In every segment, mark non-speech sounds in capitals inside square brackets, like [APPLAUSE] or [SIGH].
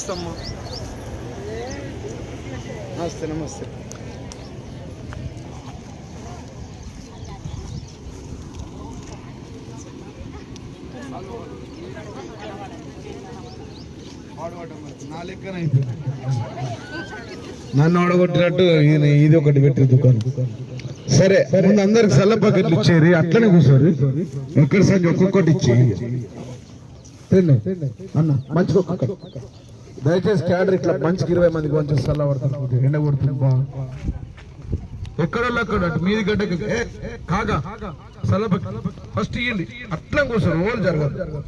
నమస్తే అమ్మా నమస్తే నమస్తే. నా లెక్కన అయిపోయింది నన్ను ఓడగొట్టినట్టు ఈయన ఇది ఒకటి పెట్టి దుకాణం. సరే ముందు అందరికి సల్ల ప్యాకెట్లు ఇచ్చేది అట్లనే కూర్చోరు. ఒక్కరి సంఖ్య ఒక్కొక్కటి ఇచ్చేయి. తిన్ను. అన్న మంచిగా ఒక్కొక్కటి. దయచేసి క్యాడర్ ఇట్లా మంచికి ఇరవై మందికి మంచి సల్ల పడుతుంది ఎండ కొడుతుంది బాగా ఎక్కడ అక్కడ అటు మీది గడ్డకి ఏ, కాగా సల్ల ఫస్ట్ ఇయ్యండి. అట్లా కూర్చోరు ఓళ్ళు జరగదు.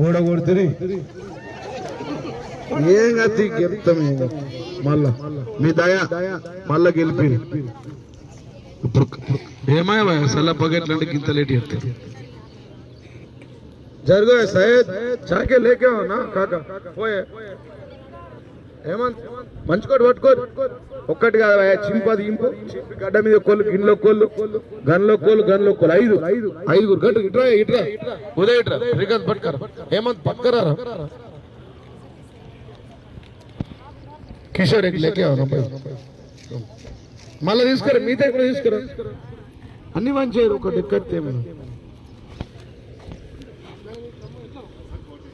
ఓడగొడుతుంది. ఏం గతి గెలుస్తాం ఏం మళ్ళా మీ దయ మళ్ళా గెలిపి ఇప్పుడు ఏమాయ సల్ల పగెట్లు అంటే గింత లేట్ చెప్తారు జరుగు సయ్యద్ చాకే లేకే నా కాక పోయే ఏమంత మంచుకోటి పట్టుకో ఒక్కటి కాదు భయ్యా, చింపది ఇంపు. గడ్డ మీద కోళ్ళు గిన్నెలో కోళ్ళు గన్లో కోళ్ళు గన్లో కోళ్ళు. ఐదు. ఐదు ఐదుగురు గట్టు ఇట్రా ఇట్రా. ఉదయ ఇట్రా శ్రీకాంత్ పట్కర హేమంత్ పక్కరా కిషోర్ ఎక్ లేకే అవునా మళ్ళీ తీసుకురా మీతో కూడా తీసుకురా. అన్ని మంచి ఒకటి ఎక్కడితే ఏమైనా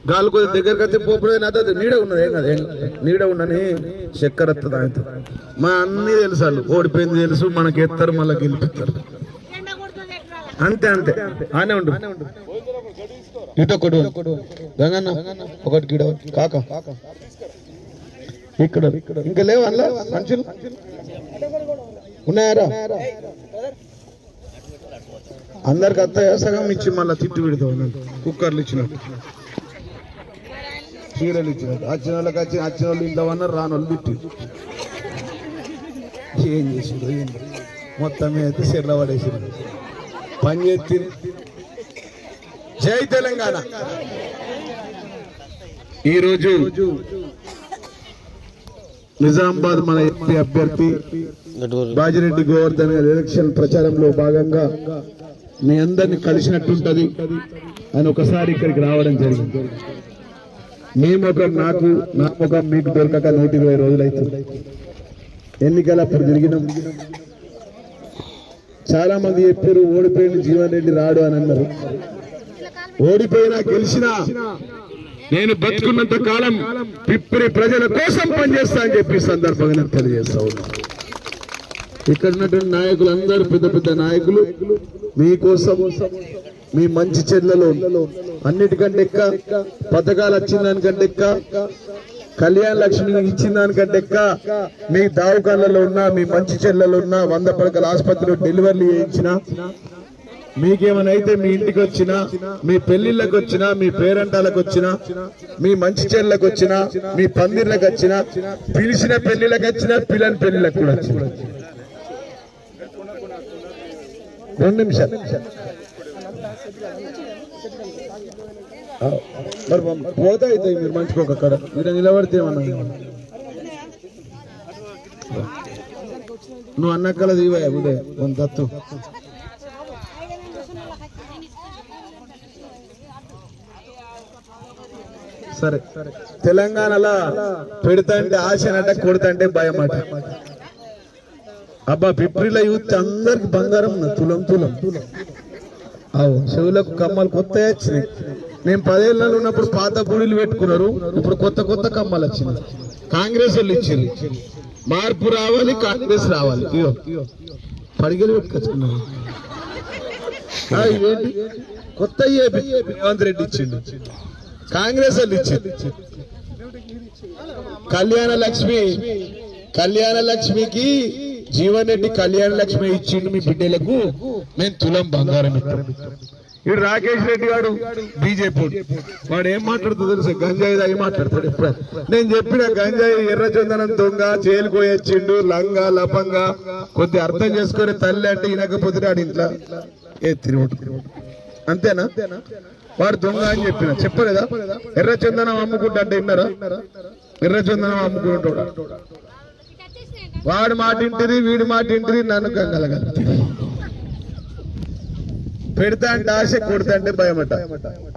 గాలి కొద్ది దగ్గరికి వచ్చి పోపుడు నాతో నీడ ఉన్నది ఏం కదా నీడ ఉన్నని చక్కెర వస్తుంది మా అన్ని తెలుసు వాళ్ళు. ఓడిపోయింది తెలుసు మనకి ఎత్తారు మళ్ళీ గెలిపిస్తారు. అంతే అంతే. ఆనే ఉండు. ఇటు ఒకటి గంగన్న ఒకటి గిడ కాక. ఇక్కడ ఇంకా లేవు అందులో? మనుషులు ఉన్నాయారా అందరికి అత్త సగం ఇచ్చి మళ్ళీ తిట్టు పెడతావు కుక్కర్లు ఇచ్చినట్టు. చీరలు ఇచ్చినట్టు వచ్చిన వాళ్ళకి వచ్చి వచ్చిన వాళ్ళు ఇంట్లో అన్నారు రాని వాళ్ళు తిట్టి ఏం చేసిండ్రు ఏం మొత్తం మీద అయితే చెర్ల పడేసిండ్రు. పని చేతి జై తెలంగాణ. ఈరోజు నిజామాబాద్ మన ఎంపీ అభ్యర్థి బాజిరెడ్డి గోవర్ధన్ గారి ఎలక్షన్ ప్రచారంలో భాగంగా మీ అందరిని కలిసినట్టుంటది అని ఒకసారి ఇక్కడికి రావడం జరిగింది. మీ ముఖం నాకు నా ముఖం మీకు దొరకక నూట ఇరవై రోజులు అవుతుంది ఎన్నికల అప్పుడు తిరిగినాం చాలా మంది చెప్పారు ఓడిపోయిన జీవన్ రెడ్డి రాడు అని అన్నారు. ఓడిపోయినా గెలిచినా నేను బతుకున్నంత కాలం పిప్పిరి ప్రజల కోసం పనిచేస్తా అని చెప్పి సందర్భంగా నేను తెలియజేస్తా ఇక్కడ ఉన్నటువంటి నాయకులు అందరూ పెద్ద పెద్ద నాయకులు మీకోసం మీ మంచి చెల్లెలు. అన్నిటికంటే ఎక్క పథకాలు వచ్చిన దానికంటే ఎక్క కళ్యాణ లక్ష్మి ఇచ్చిన దానికంటే ఎక్క మీ దావకాలలో ఉన్న మీ మంచి చెల్లెలు ఉన్న వంద పడకల ఆసుపత్రిలో డెలివరీ చేయించిన మీకేమైనా అయితే మీ ఇంటికి వచ్చినా మీ పెళ్ళిళ్ళకి వచ్చినా మీ పేరంటాలకు వచ్చినా మీ మంచి చెల్లెలకు వచ్చినా మీ పందిర్లకు వచ్చినా పిలిచిన పెళ్ళిళ్ళకి వచ్చినా పిల్లని పెళ్ళిళ్ళకు కూడా వచ్చిన. రెండు నిమిషాలు. మరి పోతే అవుతాయి మీరు మంచిగా అక్కడ మీరు నిలబడితే ఏమన్నా నువ్వు అన్నక్కల దీవా ఉండే కొంత తత్తు సరే. తెలంగాణలో పెడతంటే ఆశనట కొడతంటే భయం అట అబ్బా పిప్రిల యూత్ అందరికి బంగారం తులం తులం తులం. అవు చెవులకు కమ్మలు కొత్త వచ్చినాయి. నేను పదేళ్ళలో ఉన్నప్పుడు పాత గుడిలు పెట్టుకున్నారు. ఇప్పుడు కొత్త కొత్త కమ్మలు వచ్చినాయి. కాంగ్రెస్ వాళ్ళు ఇచ్చింది మార్పు రావాలి కాంగ్రెస్ రావాలి. ఇగో పడిగలు పెట్టుకొచ్చుకున్నారు ఆ, ఇవేంటి కొత్త ఏపీ రేవంత్ రెడ్డి ఇచ్చిండు. కాంగ్రెస్ వాళ్ళు ఇచ్చింది కళ్యాణ లక్ష్మి కళ్యాణ లక్ష్మికి జీవన్ రెడ్డి కళ్యాణ లక్ష్మి ఇచ్చిండు మీ బిడ్డలకు. మేము తులం బంగారం ఇస్తాం. రాకేష్ రెడ్డి గారు బీజేపీ వాడు. ఏం మాట్లాడుతుంది తెలుసు? గంజాయి దాగి మాట్లాడతాడు ఇప్పుడు నేను చెప్పిన గంజాయి ఎర్రచందనం దొంగ చేలుకోయొచ్చిండు లంగా లపంగా కొద్ది అర్థం చేసుకుని తల్లి అంటే వినకపోతే ఇంట్లో ఏ తిరుగుడు అంతేనా? వాడు దొంగ అని చెప్పిన. చెప్పలేదా? ఎర్రచందనం అమ్ముకుంటా అంటే విన్నారా? ఎర్రచందనం అమ్ముకుంటాడు వాడు మాటింటిది వీడు వీడి నన్ను గంగలగలుగుతుంది పెడతా అంటే ఆశ కొడతా అంటే భయమట.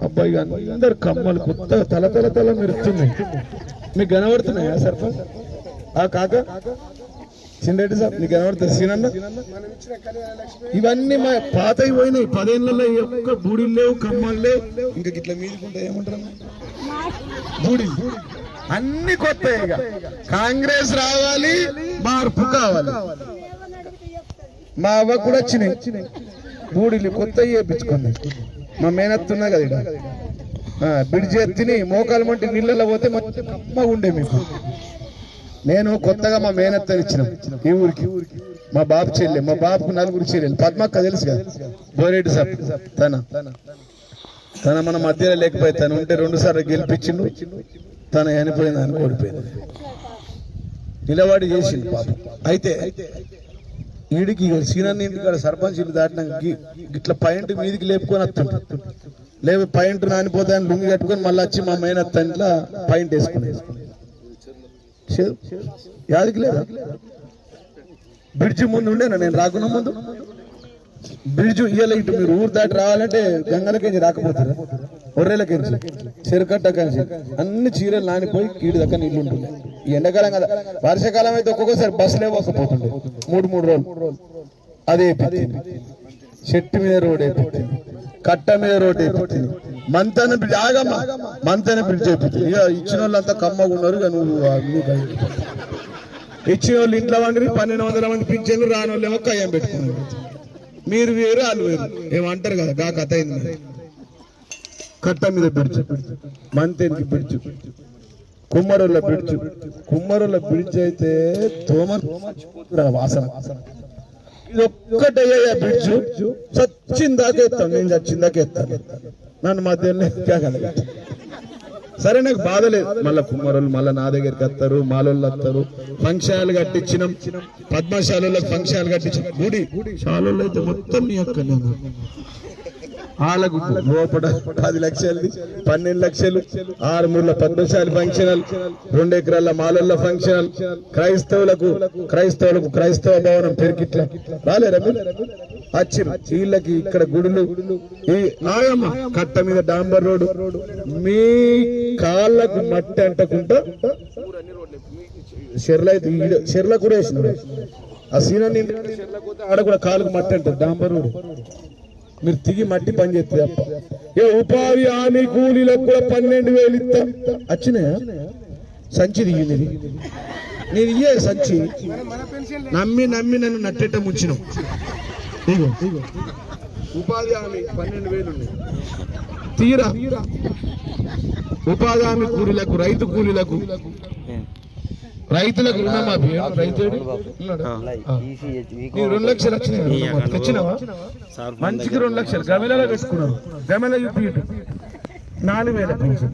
అబ్బాయి అందరు కమ్మలు కొత్త తల తల తల మెరుస్తున్నాయి. మీకు కనబడుతున్నాయా సర్పంచ్? ఆ కాక? చిన్నరెడ్డి సార్ నీకు కనబడుతుంది సీనన్న? ఇవన్నీ మా పాతవి పోయినాయి. పదేళ్ళలో ఒక్క బూడిలు లేవు కమ్మలు లేవు. ఇంకా ఇట్లా మీదికుంటే ఏమంటారు బూడి అన్ని కొత్త ఇక. కాంగ్రెస్ రావాలి మార్పు కావాలి. మా అవ్వ కూడా వచ్చినాయి. బూడిలు కొత్త చేపించుకుంది మా మేనత్తున్నా కదా ఇక్కడ. ఆ, బిడ్జి ఎత్తిని మోకాలు మంటి నీళ్ళలో పోతే మా కమ్మగా ఉండే మీకు. నేను కొత్తగా మా మేనత్తని ఇచ్చిన. ఈ ఊరికి. మా బాబు చెల్లి మా బాబుకు నలుగురు చెల్లెలు. పద్మక్క తెలుసు కదా? బోరెడ్డి సార్ తన. తన మన మధ్యలో లేకపోయి తను ఉంటే రెండు సార్లు గెలిపించిండు. తన అని ఓడిపోయింది. నిలబడి చేసింది పాపం. అయితే ఈడికి సీనాన్ని ఇంటికాడ సర్పంచ్ ఇల్లు దాటినాక గిట్ల ఇట్లా మీదికి లేపుకొని వస్తుంటాడు లేవు పాయింట్ నానిపోతాయని లుంగి కట్టుకొని మళ్ళీ వచ్చి మా మేనత్త ఇంట్లో పైంట్ వేసుకుని యాదికి లేదా? బ్రిడ్జి ముందు ఉండేనా? నేను రాకున్నా ముందు? బ్రిడ్జ్ ఇయ్యాలి ఇటు మీరు ఊరు దాటి రావాలంటే గంగలకేంచి రాకపోతారా? ఒర్రెలకేంచి చెరుకట్టకేంచి అన్ని చీరలు నానిపోయి కీడి దగ్గర నీళ్ళు ఉంటుంది ఎండాకాలం కదా. వర్షాకాలం అయితే ఒక్కొక్కసారి బస్సులే పోకపోతుండే మూడు మూడు రోజులు. అదే చెట్టు మీద రోడ్ వేయించింది కట్ట మీద రోడ్ వేయించింది మంతన బ్రిడ్జ్ ఆగమ్మ. మంతన బ్రిడ్జ్ వేయించింది ఇక ఇచ్చిన వాళ్ళంతా కమ్మగా ఉన్నారు నువ్వు ఇచ్చిన వాళ్ళు ఇంట్లో వండి పన్నెండు వందల మంది పింఛన్లు రాని వాళ్ళు ఏమో కయ్యం పెట్టుకున్నారు. మీరు వేరు వాళ్ళు వేరు. ఏమంటారు కదా గా కథ అయింది. కట్ట మీద బిడ్చు మంతేనికి బిడ్చు కుమ్మరుల బ్రిడ్జ్ కుమ్మరుల బ్రిడ్జ్ అయితే తోమ వాసన. ఇది ఒక్కటయ్యా బ్రిడ్జ్ చచ్చిందాకే ఎత్తాను. నేను చచ్చిందాకే ఎత్తాను. నన్ను మధ్యలో ఎక్కగలగా సరే నాకు బాధ లేదు. మళ్ళీ కుమ్మరులు మళ్ళీ నా దగ్గరికి వస్తారు మాలోళ్ళు వస్తారు. ఫంక్షన్లు కట్టించినాం. పద్మశాలలో ఫంక్షన్లు కట్టించిన. గుడి. శాలలో అయితే మొత్తం నీ యొక్క వాళ్ళకు లోపల పది లక్షలు పన్నెండు లక్షలు ఆరు మూడుల పద్మశాలి ఫంక్షన్ రెండు ఎకరాల మాలల్ల ఫంక్షన్ క్రైస్తవులకు క్రైస్తవులకు క్రైస్తవ భవనం పెరికిట్ల రాలేరా వచ్చి వీళ్ళకి ఇక్కడ గుడులు. ఈ నాయమ్మ కట్ట మీద డాంబర్ రోడ్డు. మీ కాళ్ళకు మట్టి అంటకుండా షెర్ల షెర్ల కూడా వేసిన ఆ సీనాన్ని ఆడ కూడా కాళ్ళకు మట్టి అంటారు డాంబర్ రోడ్డు. మీరు తిగి మట్టి పని చేస్తే తప్ప ఏ ఉపాధి హామీ కూలీలకు కూడా పన్నెండు వేలు ఇస్తా. వచ్చినాయా? సంచి దిగింది నేను ఇయ్యే సంచి. నమ్మి నమ్మి నన్ను నట్టేట ముంచినాం ఉపాధి హామీ పన్నెండు వేలు తీరా. ఉపాధి హామీ కూలీలకు రైతు కూలీలకు. రైతులకు రుణమాఫీ రైతు ఉన్నాడా? ఆ. నీకు రెండు లక్షలు వచ్చినాయి. తెచ్చినావా? మంచికి రెండు లక్షలు గమెలలో పెట్టుకున్నారు గమెల ఇటు. నాలుగు వేల పెన్షన్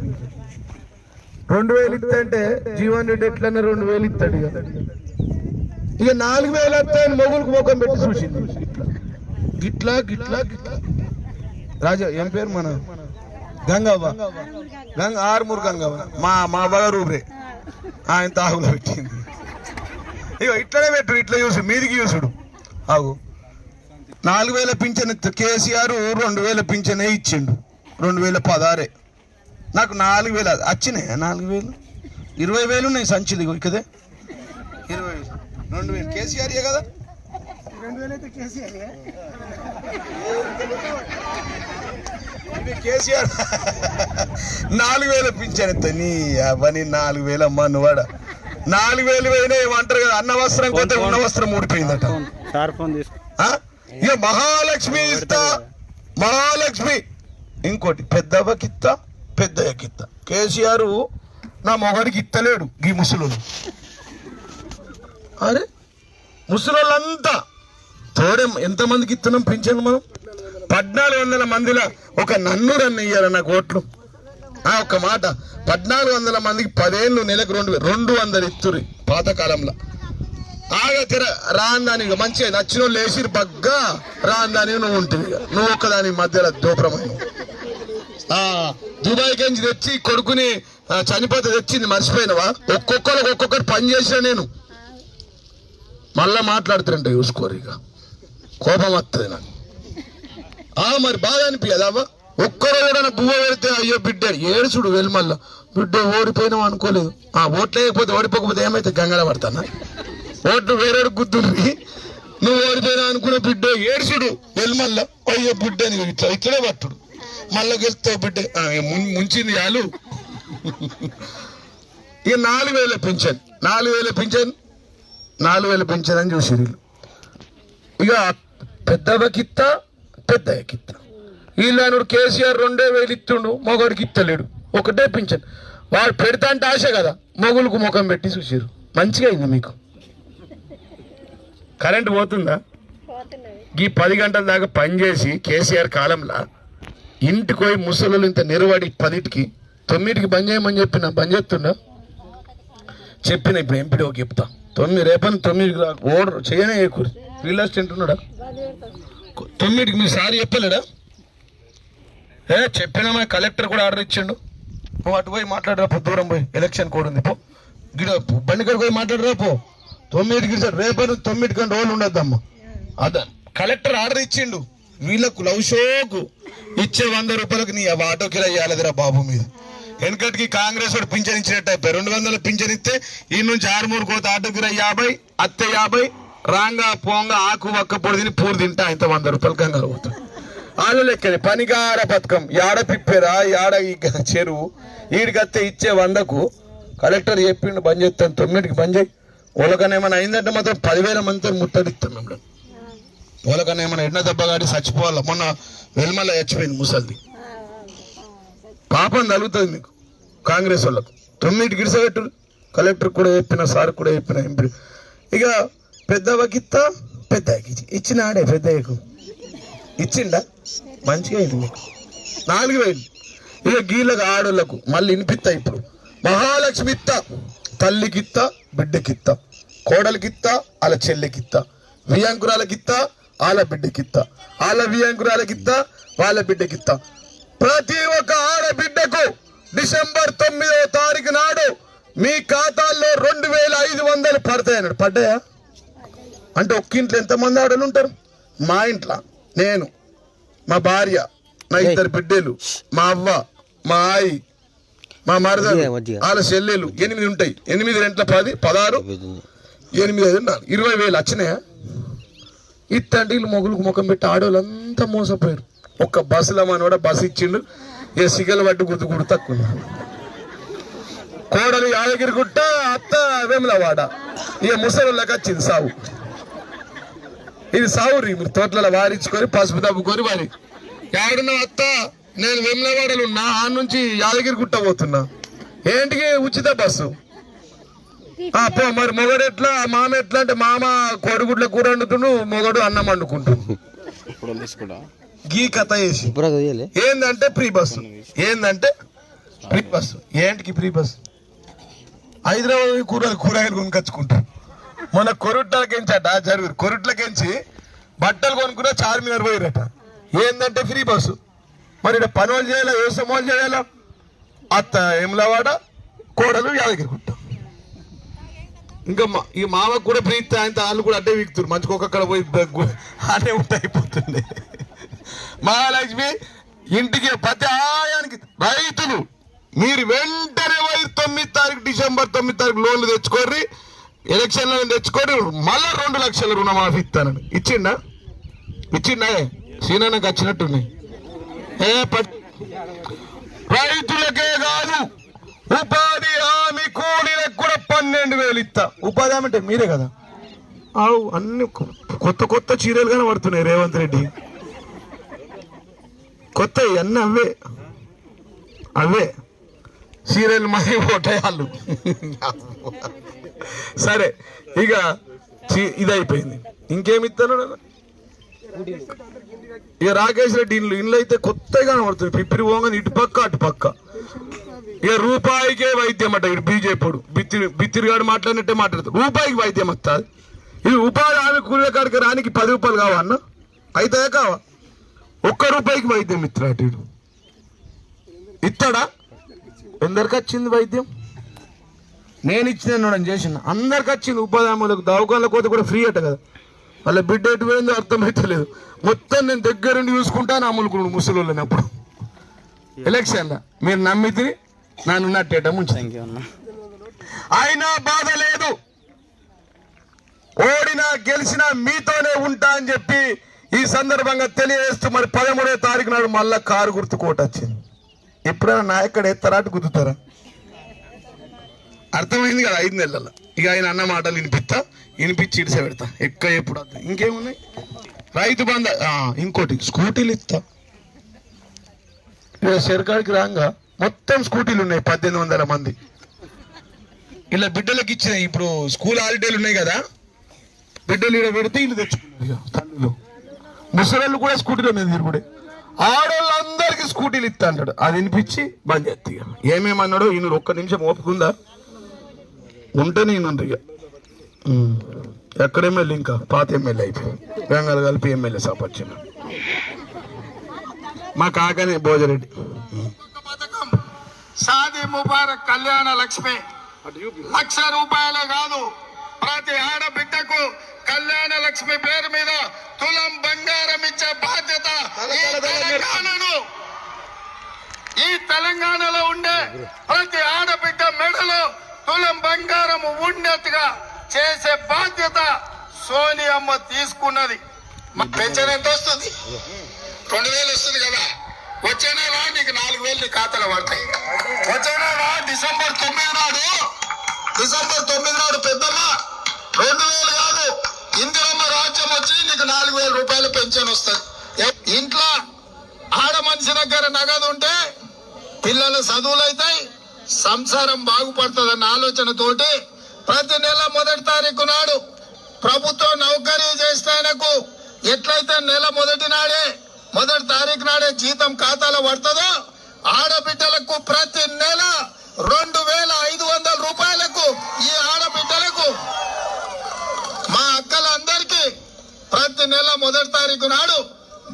రెండు వేలు ఇస్తంటే జీవన్ రెడ్డి ఎట్లన్నా రెండు వేలు ఇస్తాడు ఇక. ఇక నాలుగు వేలు వస్తాయని మొగులకు ముఖం పెట్టి చూసింది ఇట్లా గిట్లా గిట్లా గిట్లా. రాజా ఏం పేరు మన? గంగవ్వ. గంగ ఆరుమూరు గంగవ్వ మా మా బగారు ఊరే. ఆయన తాగులో పెట్టింది. ఇక ఇట్లనే పెట్టు ఇట్లా చూసి మీదికి చూసుడు. ఆగు. నాలుగు వేల పింఛన్ కేసీఆర్ రెండు వేల పింఛనే ఇచ్చిండు. రెండు వేల పదారే నాకు నాలుగు వేలు వచ్చినాయి నాలుగు వేలు? ఇరవై వేలు ఉన్నాయి సంచిది ఇకదే ఇరవై వేలు. రెండు వేలు. కేసీఆర్ కదా? ఇది కేసీఆర్. నాలుగు వేల పింఛన్ ఎత్తా నీ అవని నాలుగు వేలు అమ్మా నువ్వాడ. నాలుగు వేలు పోయినా ఏమంటారు కదా. అన్న వస్త్రం పోతే ఉన్న వస్త్రం ఊడిపోయిందట. సార్ ఫోన్ తీసుకో. ఆ? ఇక మహాలక్ష్మి ఇస్తా. మహాలక్ష్మి. ఇంకోటి పెద్దవ్వకి ఇస్తా పెద్దయ్యకి ఇస్తా కేసీఆర్ నా మొగడికి ఇత్తలేడు ఈ ముసలు అరే ముసలోళ్ళంతా తోడే ఎంతమందికి ఇస్తున్నాం పింఛన్ మనం? పద్నాలుగు వందల మందిలో ఒక నన్ను అన్న ఇయ్యాలి నాకు ఓట్లు ఆ ఒక్క మాట. పద్నాలుగు వందల మందికి పదేళ్ళు నెలకు రెండు రెండు వందలు ఇత్తురి పాతకాలంలో. ఆగా తెర రాందాని మంచిగా నచ్చిన వాళ్ళు వేసిరు బగ్గా రాందాని నువ్వు ఉంటుంది ఇక. నువ్వు ఒక్కదాని మధ్యలో దూపరమైన దుబాయ్ నుంచి తెచ్చి కొడుకుని చనిపోతే తెచ్చింది మర్చిపోయినవా? ఒక్కొక్కరికి ఒక్కొక్కరు పని చేసిన నేను. మళ్ళా మాట్లాడుతుంటే చూసుకోరు ఇక. కోపం వస్తుంది నాకు. ఆ మరి బాధ అనిపించదావా ఒక్కరో కూడా బువ్వ పెడితే అయ్యో బిడ్డ ఏడుచుడు వెల్మల్ల బిడ్డ ఓడిపోయినాం అనుకోలేదు. ఆ ఓట్లు ఓడిపోకపోతే ఏమైతే గంగల పడతానా? ఓట్లు వేరే గుద్దుంది నువ్వు ఓడిపోయినా అనుకున్న బిడ్డ ఏడుచుడు వెల్మల్ల అయ్యో బిడ్డ అని ఇట్లా ఇట్లనే పట్టుడు. మళ్ళా గెలుస్తావు బిడ్డ. ముంచింది చాలు. ఇక నాలుగు వేల పింఛన్. నాలుగు వేల పింఛన్. నాలుగు వేల పింఛన్ అని చూసి ఇక వీళ్ళు ఇక పెద్దవకిత్త పెద్దయ్యకిత్త. వీళ్ళను కేసీఆర్ రెండే వేలు ఇస్తుండు మొగడికి ఇత్తలేడు. ఒకటే పింఛన్. వాడు పెడతా అంటే ఆశ కదా మొగులకు ముఖం పెట్టి చూసారు మంచిగా అయింది మీకు. కరెంట్ పోతుందా? ఈ పది గంటల దాకా పనిచేసి కేసీఆర్ కాలంలో ఇంటికి పోయి ముసలు ఇంత నిలబడి పదిటికి తొమ్మిదికి బంద్ చేయమని చెప్పిన బంద్ చేస్తుండ చెప్పిన ఇప్పుడు ఎంపీడీఓ చెప్తా. తొమ్మిది రేపని తొమ్మిదికి రా ఓడర్ చేయనే ఎక్కువ. రియల్ ఎస్టేట్ ఉన్నాడా తొమ్మిదికి మీ సారి చెప్పలేడా? ఏ చెప్పినామా కలెక్టర్ కూడా ఆర్డర్ ఇచ్చిండు. నువ్వు అటు పోయి మాట్లాడరా పో దూరం పోయి. ఎలక్షన్ కోడ్ ఉంది పో. గిడ బండి కాడికి పోయి మాట్లాడరా పో. తొమ్మిదికి సార్ రేపని తొమ్మిది కంటే రోజులు ఉండద్దమ్మా. అదే కలెక్టర్ ఆర్డర్ ఇచ్చిండు. వీళ్ళకు లవ్ షోకు. ఇచ్చే వంద రూపాయలకు నీ ఆటో కిరా ఇవ్వలేదురా బాబు మీద. వెనకటికి కాంగ్రెస్ వాడు పింఛన్ ఇచ్చినట్టు అయిపోయి రెండు వందల పింఛన్ ఇస్తే ఈ నుంచి ఆరుమూరు కోత ఆటగిర యాభై అత్తే యాభై రాంగా పోంగ ఆకు ఒక్క పొడి తిని పూరు తింటా ఇంత వంద రూపాయలు కంగారు పోతాడు వాళ్ళు లెక్కనే పనిగార పథకం. యాడ పిప్పేరా యాడ ఈ చెరువు? ఈడికత్తే ఇచ్చే వందకు కలెక్టర్ చెప్పిండు బంద్ చేస్తాను తొమ్మిదికి బంద్ చేయి. వాళ్ళకన్నా ఏమైనా అయిందంటే మాత్రం పదివేల మందితో ముట్టడిస్తాం మిమ్మల్ని వాళ్ళకన్నా ఏమైనా దెబ్బ కాడి చచ్చిపోవాలి? మొన్న వెల్మల్ల చచ్చిపోయింది ముసలిది. పాపం తగులుతుంది మీకు కాంగ్రెస్ వాళ్ళకు. తొమ్మిది గిడిసబెట్టు కలెక్టర్ కూడా చెప్పిన సార్ కూడా చెప్పిన ఎంపీ ఇక పెద్దవకిత్త పెద్దకి ఇచ్చిన ఆడే పెద్దయ్యకు. ఇచ్చిండా? మంచిగా ఇది మీకు నాలుగు వేలు. ఇక గీళ్ళకు ఆడోళ్ళకు మళ్ళీ వినిపిస్తా ఇప్పుడు. మహాలక్ష్మి ఇత్త తల్లికిత్త బిడ్డకిత్త కోడలికిత్త వాళ్ళ చెల్లికిత్త వియాంకురాలకిత్త వాళ్ళ బిడ్డకిత్త వాళ్ళ వియాంకురాలకిత్త వాళ్ళ బిడ్డకిత్త ప్రతి ఒక్క ఆడబిడ్డకు డిసెంబర్ తొమ్మిదవ తారీఖు నాడు మీ ఖాతాల్లో రెండు వేల ఐదు వందలు పడతాయి అన్నాడు. పడ్డాయా? అంటే ఒక్క ఇంట్లో ఎంతమంది ఆడలు ఉంటారు? మా ఇంట్లో నేను మా భార్య నా ఇద్దరు బిడ్డలు మా అవ్వ మా ఆయి మా మరదలు మజ్జిగ. వాళ్ళ చెల్లెలు ఎనిమిది ఉంటాయి. ఎనిమిది రెంట్ల పది పదహారు ఎనిమిది ఐదు నాలుగు. ఇరవై వేలు వచ్చినాయా? వీళ్ళు మొగులకు ముఖం పెట్టి ఆడవాళ్ళంతా మోసపోయారు. ఒక్క బస్సులో మనోడ బస్సు ఇచ్చిండు. ఇక సిగలు పట్టు గుర్తు గుర్తు తక్కువ. కోడలు యాదగిరి గుట్ట అత్త వేములవాడ. ఇక ముసలులకు వచ్చింది సావు. ఇది సావురి మీరు తోటలలో వారించుకొని పసుపు దబ్బుకొని వారి. యాడున్న అత్త నేను వేములవాడలు ఉన్నా ఆ నుంచి యాదగిరి గుట్ట పోతున్నా. ఏంటికి ఉచిత బస్సు? ఆ పో మరి మొగడు ఎట్లా మామ ఎట్లా అంటే మామ కోడిగుడ్ల కూర వండుతుండు మొగడు అన్నం వండుకుంటుండు. గీ కథ వేసి. ఏందంటే ఫ్రీ బస్సు ఏందంటే ఫ్రీ బస్సు ఏంటికి ఫ్రీ బస్సు హైదరాబాద్ కూరలు కూరగాయలు కొనుకొచ్చుకుంటారు. మన కొరుట్లకెంచట జరుగు కొరుట్లకెంచి బట్టలు కొనుక్కున్న చార్మినార్ పోయిరట ఏందంటే ఫ్రీ బస్సు. మరి ఇక్కడ పనులు చేయాలా వ్యవసాయం చేయాలా? అత్త ఎమ్లవాడ కోడలు యాదగిరి గుట్ట. ఇంకా మా ఈ మామకు కూడా ఇస్తే ఆయన వాళ్ళు కూడా అడ్డే వీక్తురు మంచిగా ఒక్కొక్కడ పోయి అనే ఉంటే అయిపోతుంది మహాలక్ష్మి ఇంటికి ప్రతి ఆయానికి రైతులు. మీరు వెంటనే పోయి తొమ్మిది తారీఖు డిసెంబర్ తొమ్మిది తారీఖు లోన్లు తెచ్చుకోర్రి. ఎలక్షన్లో తెచ్చుకొని మళ్ళా రెండు లక్షల రుణమాఫీ ఇస్తానని. ఇచ్చిండా? ఇచ్చిండా? సీనానికి వచ్చినట్టున్నాయి ఏ రైతులకే కాదు ఉపాధి హామీ కూలీలకు కూడా పన్నెండు వేలు ఇస్తా. ఉపాధి హామీ అంటే మీరే కదా. అవు అన్ని కొత్త కొత్త చీరలు కనబడుతున్నాయి రేవంత్ రెడ్డి. కొత్త అన్నీ అవే. అవే. సీరియల్ పోటాయి వాళ్ళు. సరే ఇక ఇదైపోయింది. ఇది అయిపోయింది ఇక రాకేష్ రెడ్డి ఇండ్లు ఇండ్లు అయితే కొత్తగా కనబడుతుంది. పిప్పిరి పోగానే ఇటు పక్క అటు పక్క. ఇక రూపాయికే వైద్యం అట ఇటు బీజేపీ బిత్తిరి బిత్తిరిగాడు మాట్లాడినట్టే మాట్లాడతాడు. రూపాయికి వైద్యం వస్తుంది ఇది ఉపాధి హామీ కూలీల కాడికి రానికి పది రూపాయలు కావా అన్న? అయితే కావా? ఒక్క రూపాయికి వైద్యం ఇస్తాడు ఇటు? ఇస్తాడా ఎందరికి వచ్చింది వైద్యం? నేను ఇచ్చిన చేసిన. అందరికి వచ్చింది ఉపాధి హామీలకు దవాఖానల కోత కూడా ఫ్రీ అట కదా. వాళ్ళ బిడ్డ ఎటు పోయిందో అర్థమైతలేదు. మొత్తం నేను దగ్గరుండి చూసుకుంటాను అమ్ములుకున్నాడు ముసలి అప్పుడు. ఎలక్షన్ మీరు నమ్మితే నన్ను నట్టేట ముంచు. థ్యాంక్ యూ అన్న. అయినా బాధ లేదు. ఓడినా గెలిచినా మీతోనే ఉంటా అని చెప్పి ఈ సందర్భంగా తెలియజేస్తూ మరి పదమూడో తారీఖు నాడు మళ్ళా కారు గుర్తు కోట వచ్చింది. ఎప్పుడైనా నాయకుడు ఎత్తరాటు గుర్తుతారా అర్థమైంది కదా ఐదు నెలల ఇక ఆయన అన్న మాటలు వినిపిస్తా వినిపించి ఇడిసే పెడతా. ఎక్క ఎప్పుడు వద్ద. ఇంకేమున్నాయి? రైతు బంధ ఇంకోటి స్కూటీలు ఇస్తా. ఇక సరికాడికి రాగా మొత్తం స్కూటీలు ఉన్నాయి పద్దెనిమిది వందల మంది. ఇలా బిడ్డలకు ఇచ్చిన ఇప్పుడు స్కూల్ హాలిడేలు ఉన్నాయి కదా. బిడ్డలు ఇక్కడ పెడితే ఇల్లు తెచ్చుకున్నారు ఇక తల్లులు. ముసలాళ్ళు కూడా స్కూటీలో మీద తిరుగుడే. ఆడవాళ్ళందరికీ స్కూటీలు ఇస్తా అంటాడు. అది వినిపించి బంద్ చేస్తా ఇక. ఏమేమన్నాడు ఈయన ఒక్క నిమిషం ఓపుకుందా ఉంటే నేను ఇక. ఎక్కడ ఎమ్మెల్యే ఇంకా? పాత ఎమ్మెల్యే అయిపోయి బెంగాల్ కలిపి ఎమ్మెల్యే సాపచ్చిన మా కాకనే భోజరెడ్డి షాదీ ముబారక్ కళ్యాణ లక్ష్మి. లక్ష రూపాయలే కాదు. ప్రతి ఆడబిడ్డకు కళ్యాణ లక్ష్మి పేరు మీద తులం బంగారం ఇచ్చే బాధ్యత ఈ తెలంగాణను. ఈ తెలంగాణలో ఉండే ప్రతి ఆడబిడ్డ మెడలో తులం బంగారం ఉండేట్టుగా చేసే బాధ్యత సోనియమ్మ తీసుకున్నది. మా పెన్షన్ ఎంత వస్తుంది? రెండు వేలు వస్తుంది కదా. వచ్చేనా నీకు నాలుగు వేలు నీ ఖాతాలో పడతాయి. వచ్చేనా రా డిసెంబర్ తొమ్మిది నాడు. డిసెంబర్ తొమ్మిది నాడు పెద్దమ్మ. రెండు వేలు కాదు ఇందిరమ్మ రాజ్యం వచ్చి నీకు నాలుగు వేల రూపాయలు పెన్షన్ వస్తుంది. ఇంట్లో ఆడ మనిషి దగ్గర నగదు ఉంటే పిల్లల చదువులు అవుతాయి సంసారం బాగుపడుతుందన్న ఆలోచనతోటి ప్రతి నెల మొదటి తారీఖు నాడు ప్రభుత్వం నౌకరీ చేస్తే ఆయనకు ఎట్లయితే నెల మొదటి నాడే మొదటి తారీఖు నాడే జీతం ఖాతాలో పడుతుందో ఆడబిడ్డలకు ప్రతి నెల రెండు వేల ఐదు వందల రూపాయలకు ఈ ఆడబిడ్డలకు మా అక్కలందరికీ ప్రతి నెల మొదటి తారీఖు నాడు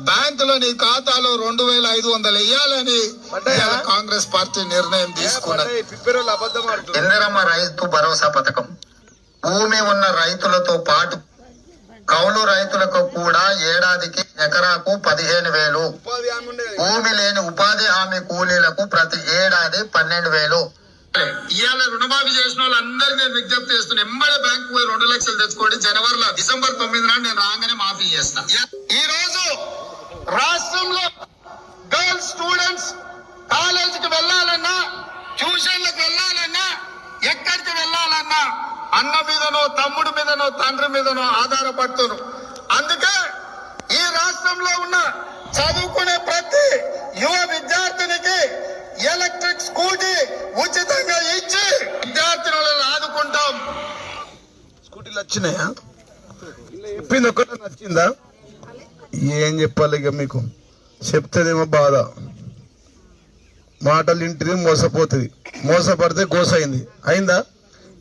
బ్యాంకులో నీ ఖాతాలో రెండు వేల ఐదు వందలు వేయాలని కాంగ్రెస్ పార్టీ నిర్ణయం తీసుకున్నది. ఇందిరమ్మ రైతు భరోసా పథకం? భూమి ఉన్న రైతులతో పాటు కౌలు రైతులకు కూడా ఏడాదికి ఎకరాకు పదిహేను వేలు. భూమి లేని ఉపాధి హామీ కూలీలకు ప్రతి ఏడాది పన్నెండు వేలు. ఇవాళ రుణమాఫీ చేసిన వాళ్ళందరూ నేను విజ్ఞప్తి చేస్తున్నా ఎంబడే బ్యాంకు పోయి రెండు లక్షలు తెచ్చుకోండి. జనవరిలో డిసెంబర్ తొమ్మిది నాడు నేను రాగానే మాఫీ చేస్తా. ఈ రోజు రాష్ట్రంలో గర్ల్స్ స్టూడెంట్స్ కాలేజీకి వెళ్ళాలన్నా ట్యూషన్లకు వెళ్ళాలన్నా ఎక్కడికి వెళ్ళాలన్నా అన్న మీదనో తమ్ముడి మీదనో తండ్రి మీదనో ఆధారపడుతును. అందుకే ఈ రాష్ట్రంలో ఉన్న చదువుకునే ప్రతి యువ విద్యార్థినికి ఎలక్ట్రిక్ స్కూటీ ఉచితంగా ఇచ్చి విద్యార్థినులను ఆదుకుంటాం. స్కూటీలు వచ్చినాయా చెప్పింది ఒక్కటే నచ్చిందా? ఏం చెప్పాలి ఇక మీకు? చెప్తేనేమో బాధ. మాటలు ఇంటిది మోసపోతుంది. మోసపడితే గోసైంది. అయిందా?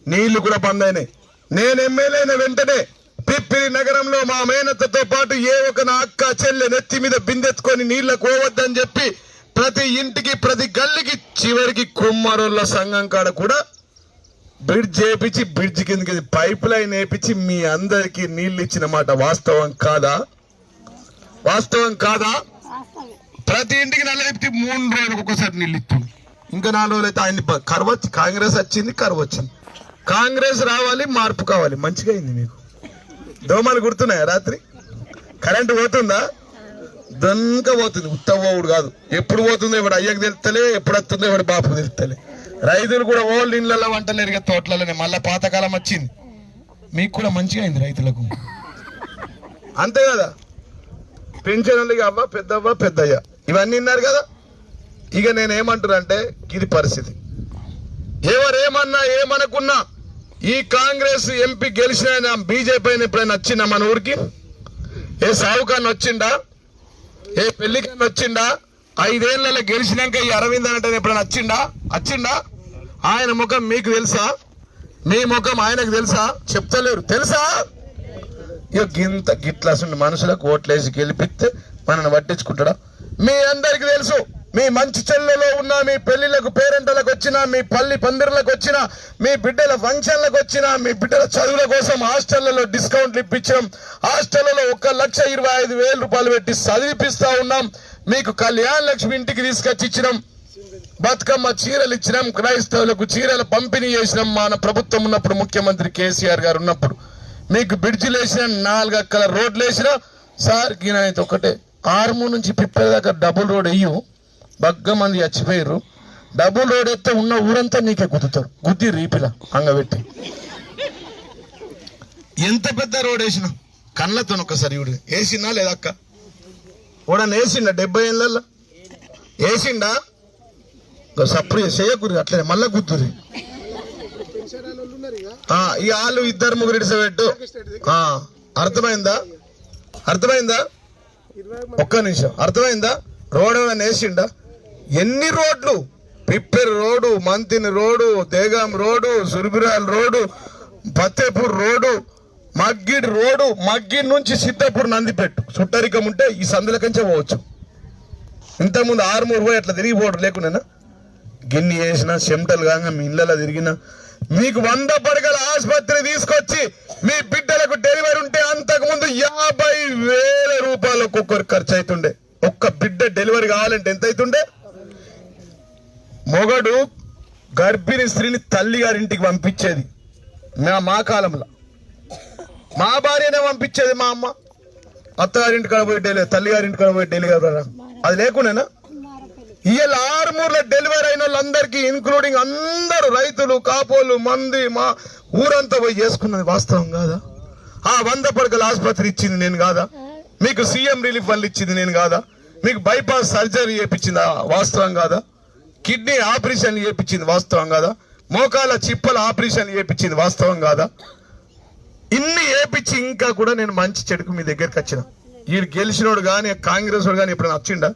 నీళ్ళు కూడా బంద్ అయినాయి నేను ఎమ్మెల్యే అయిన వెంటనే పిప్పిరి నగరంలో మా మేనత్తతో పాటు ఏ ఒక నా అక్క చెల్లె నెత్తి మీద బిందెత్తుకొని నీళ్ళకు పోవద్దని చెప్పి ప్రతి ఇంటికి ప్రతి గల్లికి చివరికి కుమ్మరోళ్ళ సంఘం కాడ కూడా బ్రిడ్జ్ చేపించి బ్రిడ్జ్ కిందకి పైప్ లైన్ వేపించి మీ అందరికి నీళ్ళు ఇచ్చిన మాట వాస్తవం కాదా? వాస్తవం కాదా? ప్రతి ఇంటికి నల్లెత్తి మూడు రోజులకు ఒకసారి నీళ్ళు ఇస్తాం ఇంకా నాలుగు రోజులు అయితే ఆయన ప- కరువు వచ్చి కాంగ్రెస్ వచ్చింది కరువు వచ్చింది. కాంగ్రెస్ రావాలి మార్పు కావాలి. మంచిగా అయింది మీకు. దోమలు గుర్తున్నాయా రాత్రి? కరెంటు పోతుందా? దన్క పోతుంది ఉత్తపోవుడు కాదు. ఎప్పుడు పోతుందో ఇప్పుడు అయ్యకు తెలుస్తలే ఎప్పుడు వస్తుందో ఇప్పుడు బాపు తెలుస్తలే. రైతులు కూడా ఓల్డ్ ఇండ్లలో వంటలు కదా తోటలలోనే మళ్ళా పాతకాలం వచ్చింది. మీకు కూడా మంచిగా అయింది రైతులకు. అంతే కదా? పెన్షన్లకి అవ్వ పెద్దవ్వ పెద్దయ్య. ఇవన్నీ విన్నారు కదా? ఇక నేను ఏమంటున్నా అంటే ఇది పరిస్థితి. ఎవరేమన్నా ఏమనుకున్నా ఈ కాంగ్రెస్ ఎంపీ గెలిచిన బీజేపీ అయినా ఎప్పుడైనా వచ్చిందా మన ఊరికి? ఏ సావుకాన్ని వచ్చిండా ఏ పెళ్ళికన్నా వచ్చిండా ఐదేళ్ళలో గెలిచినాక ఈ అరవింద్ అంటే ఎప్పుడైనా వచ్చిండా వచ్చిండా ఆయన ముఖం మీకు తెలుసా? మీ ముఖం ఆయనకు తెలుసా? చెప్తలేరు. తెలుసా? ఇక గింత గిట్లా మనుషులకు ఓట్లేసి గెలిపిస్తే మనల్ని పట్టించుకుంటాడా? మీ అందరికి తెలుసు. మీ మంచి చెల్లెలో ఉన్న మీ పెళ్ళిలకు పేరెంటలకు వచ్చిన మీ పల్లి పందిర్లకు వచ్చిన మీ బిడ్డల ఫంక్షన్లకు వచ్చిన మీ బిడ్డల చదువుల కోసం హాస్టళ్ళలో డిస్కౌంట్లు ఇప్పించాం హాస్టళ్ళలో ఒక లక్ష ఇరవై ఐదు వేల రూపాయలు పెట్టి చదివిపిస్తా ఉన్నాం. మీకు కళ్యాణ లక్ష్మి ఇంటికి తీసుకొచ్చి ఇచ్చినాం. బతుకమ్మ చీరలు ఇచ్చినాం. క్రైస్తవులకు చీరలు పంపిణీ చేసినాం. మన ప్రభుత్వం ఉన్నప్పుడు ముఖ్యమంత్రి కేసీఆర్ గారు ఉన్నప్పుడు. మీకు బ్రిడ్జిలు వేసిన నాలుగు అక్కల రోడ్లు వేసిన సార్ గీనైతే ఒకటే. ఆర్మూ నుంచి పిప్పల దాకా డబుల్ రోడ్ వెయ్యు బగ్గ మంది చచ్చిపోయారు డబుల్ రోడ్ ఎత్తే ఉన్న ఊరంతా నీకే గుద్దుతారు గుద్ది రీపిల అంగబెట్టి ఎంత పెద్ద రోడ్ వేసిన? కళ్ళతో ఒకసారి ఇవిడు వేసిందా లేదా అక్క? ఓడని వేసిండా? డెబ్బై ఏళ్ళల్లో? వేసిండా? సప్రీ చేయకూరి అట్లనే మళ్ళా గుద్దురి ఆ, ఈ వాళ్ళు ఇద్దరు ముగ్గురు ఇడిసబెట్టు. అర్థమైందా? అర్థమైందా? ఒక్క నిమిషం. అర్థమైందా? రోడ్ ఏమైనా వేసిండా? ఎన్ని రోడ్లు? Pipper road Mantini road Degaon road Surabiral road Fatehpur road Maggidi road Maggidi నుంచి సిద్ధపూర్ నందిపెట్టు చుట్టరికం ఉంటే ఈ సందుల కంచే పోవచ్చు. ఇంతకుముందు ఆరు మూడు పోయి అట్లా తిరిగి పోవడం లేకుండా గిన్ని చేసిన చెమటలు కాగా మీ ఇళ్ళలో తిరిగిన మీకు వంద పడగల ఆసుపత్రి తీసుకొచ్చి మీ బిడ్డలకు డెలివరీ ఉంటే అంతకుముందు యాభై వేల రూపాయలు ఒక్కొక్కరు ఖర్చు అవుతుండే ఒక్క బిడ్డ డెలివరీ కావాలంటే ఎంత అవుతుండే మొగడు గర్భిణీ స్త్రీని తల్లి గారింటికి పంపించేది మా మా కాలంలో. మా భార్యనే పంపించేది మా అమ్మ. అత్తగారింటి కాడ పోయి డెలివరీ తల్లిగారింటి కాడ పోయి డెలివరీ అది లేకుండానా? ఇవాళ ఆరుమూర్ల డెలివరీ అయిన వాళ్ళందరికీ ఇన్క్లూడింగ్ అందరూ రైతులు కాపోలు మంది మా ఊరంతా పోయి చేసుకున్నది వాస్తవం కాదా? ఆ వంద పడకల ఆసుపత్రి ఇచ్చింది నేను కాదా? మీకు సీఎం రిలీఫ్ వల్ల ఇచ్చింది నేను కాదా? మీకు బైపాస్ సర్జరీ చేపించింది వాస్తవం కాదా? కిడ్నీ ఆపరేషన్ చేయించింది వాస్తవం కాదా? మోకాల చిప్పల ఆపరేషన్ చేయించింది వాస్తవం కాదా? ఇన్ని వేపించి ఇంకా కూడా నేను మంచి చెడుకు మీ దగ్గరికి వచ్చిన. వీడు గెలిచినోడు కానీ కాంగ్రెస్ వాడు కానీ ఎప్పుడైనా వచ్చిండా?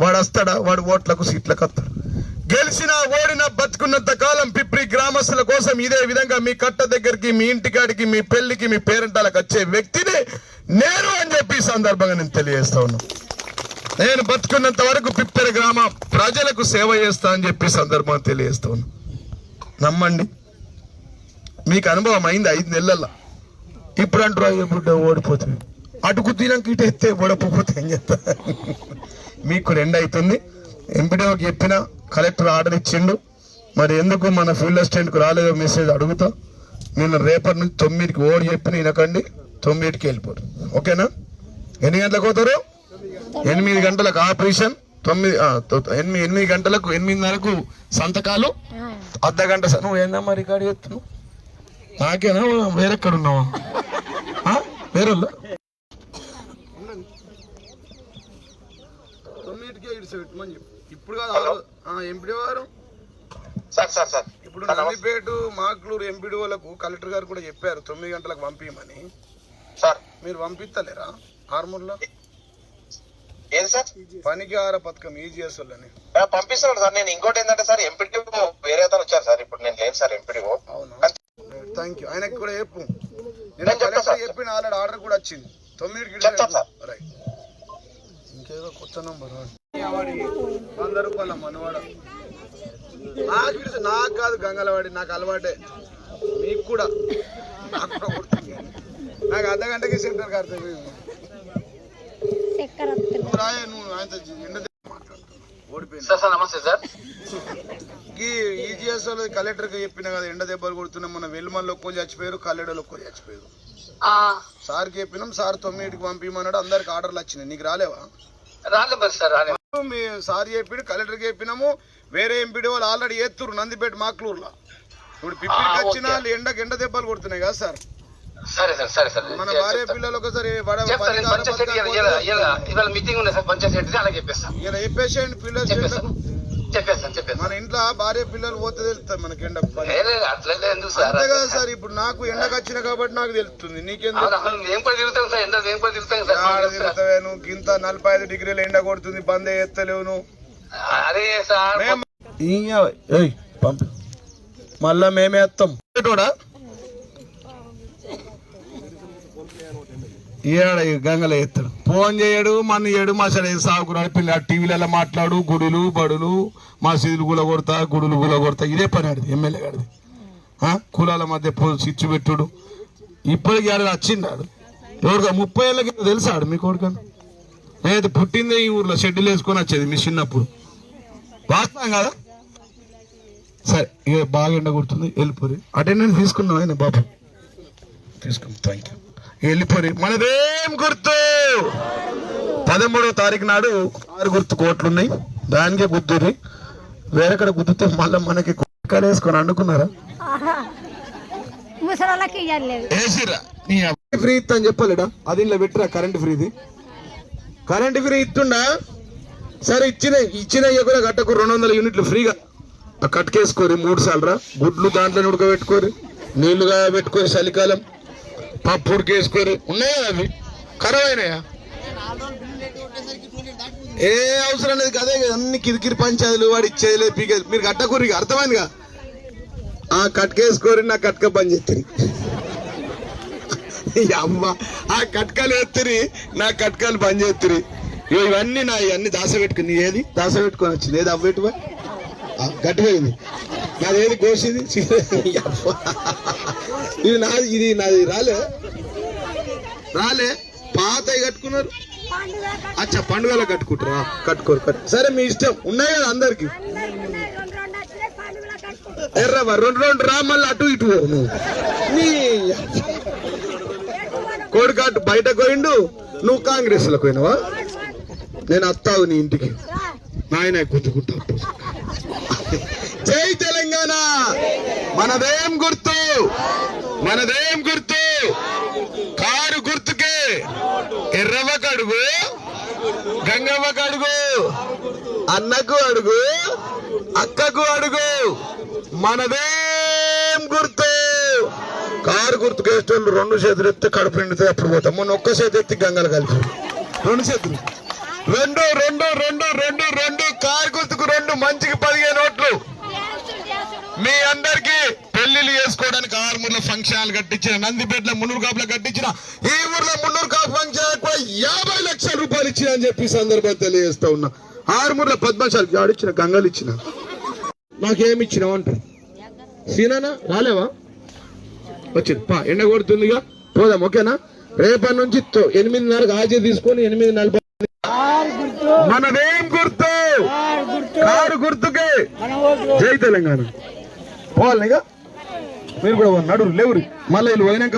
వాడు వస్తాడా? వాడు ఓట్లకు సీట్లకు వస్తాడు? గెలిచిన ఓడిన బతుకున్నంత కాలం పిప్రి గ్రామస్తుల కోసం ఇదే విధంగా మీ కట్ట దగ్గరికి మీ ఇంటికాడికి మీ పెళ్ళికి మీ పేరెంటాలకు వచ్చే వ్యక్తిని నేను అని చెప్పి సందర్భంగా నేను తెలియజేస్తా ఉన్నాను నేను బతుకున్నంత వరకు పిప్పెర గ్రామ ప్రజలకు సేవ చేస్తా అని చెప్పి సందర్భం తెలియజేస్తాను. నమ్మండి. మీకు అనుభవం అయింది ఐదు నెలల్లో. ఇప్పుడు అంటారు అయ్యే బిడ్డ ఓడిపోతుంది అటుకు తినాక ఇటు ఎత్తే ఓడపోతే ఏం చెప్తా మీకు రెండు ఎండ్ అవుతుంది. ఎంపీడీఓకి చెప్పిన కలెక్టర్ ఆర్డర్ ఇచ్చిండు. మరి ఎందుకు మన ఫీల్డ్ అసిస్టెంట్కి రాలేదో మెసేజ్ అడుగుతా. నేను రేపటి నుంచి తొమ్మిదికి ఓడి చెప్పిన వినకండి. తొమ్మిదికి వెళ్ళిపోరు ఓకేనా? ఎన్ని గంటలకు పోతారు? ఎనిమిది గంటలకు ఆపరేషన్ తొమ్మిది ఎనిమిది ఎనిమిది గంటలకు ఎనిమిదిన్నరకు సంతకాలు. అర్ధ గంట స- నువ్వు ఏందమ్మా రికార్డ్ చేస్తున్నావు? నాకేనా? వేరెక్కడ ఉన్నావా? వేరే తొమ్మిదికే ఇడిచిపెట్టమని చెప్పు. ఇప్పుడు కాదు ఎంపీడీ వారు. Sir sir sir. ఇప్పుడు నందిపేట మాక్లూరు ఎంపీడీ వాళ్ళకు కలెక్టర్ గారు కూడా చెప్పారు తొమ్మిది గంటలకు పంపించమని సార్. మీరు పంపిస్తలేరా ఆర్మూర్లో? ఏది సార్? పనికి ఆహార పథకం ఈజీఎస్ వాళ్ళని పంపిస్తున్నాను సార్. నేను ఇంకోటి ఏంటంటే సార్ ఎంపీడీ వేరే అతను వచ్చారు సార్. ఇప్పుడు నేను లేదు సార్ అవును? థ్యాంక్ యూ ఆయనకి కూడా చెప్పు. నేను కలెక్టర్ సార్. చెప్పిన ఆల్రెడీ ఆర్డర్ కూడా వచ్చింది. తొమ్మిదికి చెప్తాను సార్. రైట్. ఇంకేదో కొత్త నంబర్ వంద రూపాయల మనవాడ. నాకు తెలుసు, నాకు కాదు గంగలవాడి నాకు అలవాటే. మీకు కూడా. నాకు కూడా. నాకు అర్ధ గంటకి సెంటర్ కడతాయి చక్కెర వస్తుంది నువ్వు రాయే నువ్వు ఆయనతో ఎండ మాట్లాడుతున్నావు ఓడిపోయింది సార్ సార్ నమస్తే సార్. ఈ ఈజీఎస్ వాళ్ళు కలెక్టర్కి చెప్పిన కదా ఎండ దెబ్బలు కొడుతున్నాం మన వెల్మల్లో ఒక్కరు చచ్చిపోయారు కల్లెడలో ఒక్కరు చచ్చిపోయారు. సార్కి చెప్పినాం సార్ తొమ్మిదికి పంపించమన్నాడు అందరికి ఆర్డర్లు వచ్చినాయి. నీకు రాలేవా? రాలే మరి సార్ మీ సార్ చెప్పి కలెక్టర్కి చెప్పినాము వేరే ఎంపీడీ వాళ్ళు ఆల్రెడీ ఎత్తురు నందిపేట మాక్లూరులో. ఇప్పుడు పిప్పికి వచ్చినా ఎండకి ఎండ దెబ్బలు కొడుతున్నాయి కదా సార్. సరే సార్ సరే సార్. మన భార్య పిల్లలు ఒకసారి వడ చెప్తాను నేను పంచాయతీ ఇవాళ మీటింగ్ ఉంది సార్ పంచాయతీ అలాగే చెప్పేస్తాను ఇలా చెప్పేసేయండి పిల్లలు చెప్పేస్తాను చెప్పేస్తాను చెప్పేస్తాను మన ఇంట్లో భార్య పిల్లలు పోతే తెలుస్తుంది మనకి ఎండ పని. లేదు అట్లా ఎందుకు సార్? అంతే కదా సార్ ఇప్పుడు నాకు ఎండకు వచ్చిన కాబట్టి నాకు తెలుస్తుంది. నీకెందుకు? అవును, అవును, మేము కూడా తిరుగుతాం సార్ ఎండ మేము కూడా తిరుగుతాం సార్. ఆడ తిరుగుతావే నువ్వు? గింత నలభై ఐదు డిగ్రీలు ఎండ కొడుతుంది బంద్ ఎత్తలేవు నువ్వు. అదే సార్ మేము ఏయ్ పంపి. మళ్ళా మేమే ఎత్తాం. ఏడ ఈ గంగల ఎత్తాడు? ఫోన్ చేయడు మన ఏడు మా సరే సాగు పిల్ల. టీవీలలో మాట్లాడు గుడులు బడులు మసీదులు గుల కొడతా గుడులు గుల కొడతా ఇదే పని ఆడిది ఎమ్మెల్యే గారిది కులాల మధ్య చిచ్చు పెట్టుడు. ఇప్పటికి ఆడ. వచ్చిండాడు ఎవరికా ముప్పై ఏళ్ళ కింద తెలుసాడు మీ కొడుకని లేదు పుట్టిందే ఈ ఊర్లో షెడ్యూల్ వేసుకొని వచ్చేది మీ చిన్నప్పుడు. వాస్తవం కదా? సరే ఇక బాగా ఎండ కొడుతుంది వెళ్ళిపోయి అటెండెన్స్ తీసుకున్నావు ఆయన బాబు? తీసుకున్నాం థ్యాంక్ యూ వెళ్ళిపోయి మనదేం గుర్తు? పదమూడవ తారీఖు నాడు ఆరు గుర్తు కోట్లు ఉన్నాయి దానికే గుర్తురి వేరేక్కడ గుర్తుతే మళ్ళీ మనకి కుక్కలు వేసుకొని అబ్బాయి ఫ్రీ ఇస్తా అని చెప్పలేడా? అది ఇలా పెట్టిరా కరెంట్ ఫ్రీది కరెంట్ ఫ్రీ ఇస్తుండా? సరే ఇచ్చిన ఇచ్చిన కూడా కట్టకు. రెండు వందల యూనిట్లు ఫ్రీగా. ఆ కట్టుకేసుకోరి మూడు సార్లు రా. గుడ్లు దాంట్లో ఉడకబెట్టుకోరి. నీళ్ళుగా పెట్టుకోరి చలికాలం. పప్పుడికి ఉడికేసుకోరి ఉన్నాయా అవి? ఖరాబ్ ఏ అవసరం లేదు కదే అన్ని కిరికిరి పంచాయతీలు వాడు ఇచ్చేది పీకేది. మీరు కట్టకూరి అర్థమైందిగా? ఆ కట్కేసుకోరి నా కట్క పని చేస్తుంది అమ్మ ఆ కట్కాలు ఎత్తిరి నా కట్కాలు పని చేత్తిరి. ఇవన్నీ నా ఇవన్నీ దాస పెట్టుకుని ఏది? దాస పెట్టుకొని వచ్చింది. ఏది అవ్వెట్టువా గట్టిపోయింది నాది ఏది? కోసింది [LAUGHS] అమ్మ. ఇది నాది ఇది నాది రాలే. రాలే. పాత కట్టుకున్నారు. అచ్చా పండుగలో కట్టుకుంటారా? కట్టుకోరు కట్టు. సరే మీ ఇష్టం. ఉన్నాయి కదా అందరికి? ఎర్రవా రెండు రెండు రా మళ్ళీ అటు ఇటు నువ్వు. నీ కోడికాటు బయట పోయిండు. నువ్వు కాంగ్రెస్లో పోయినావా? నేను వస్తావు నీ ఇంటికి. నాయన గుర్తుకుంటా జై తెలంగాణ. మనదేం గుర్తు. మనదేం గుర్తు. కారు గుర్తుకే. ఎర్రవ కడుగు. గంగవ్వ కడుగు. అన్నకు అడుగు. అక్కకు అడుగు. మనదేం గుర్తు. కారు గుర్తుకు వేసేటోళ్ళు రెండు చేతులు ఎత్తి కడుపు నిండితే అప్పుడు పోతాం. మొన్న ఒక్క చేతి ఎత్తి గంగలు కలిపి రెండు చేతులు. రెండు రెండు రెండు రెండు రెండు. కారు గుర్తుకు రెండు మంచికి పదిహేను. మీ అందరికి పెళ్ళిళ్ళు చేసుకోవడానికి ఆరుమూర్ల ఫంక్షన్ కట్టించిన నందిపేటలో మున్నూరు కాపులో కట్టించిన ఈ ఊర్లో మున్నూరు కాపు ఫంక్షన్ కూడా యాభై లక్షల రూపాయలు ఇచ్చిన అని చెప్పి ఈ సందర్భంగా తెలియజేస్తా ఉన్నా. ఆరుమూర్ల పద్మశాలకి ఆడిచ్చిన గంగలు ఇచ్చిన. నాకేమి ఇచ్చినావు అంటారు? సీనానా? రాలేవా? వచ్చింది. పా ఎండ కొడుతుందిగా. పోదాం ఓకేనా? రేపటి నుంచి ఎనిమిదిన్నరకు హాజరు తీసుకొని ఎనిమిది నలభై మనదేం గుర్తు? కారు గుర్తుకే. జై తెలంగాణ. పోవాలి మీరు కూడా నడు లేవురు. మళ్ళీ వీళ్ళు పోయినాక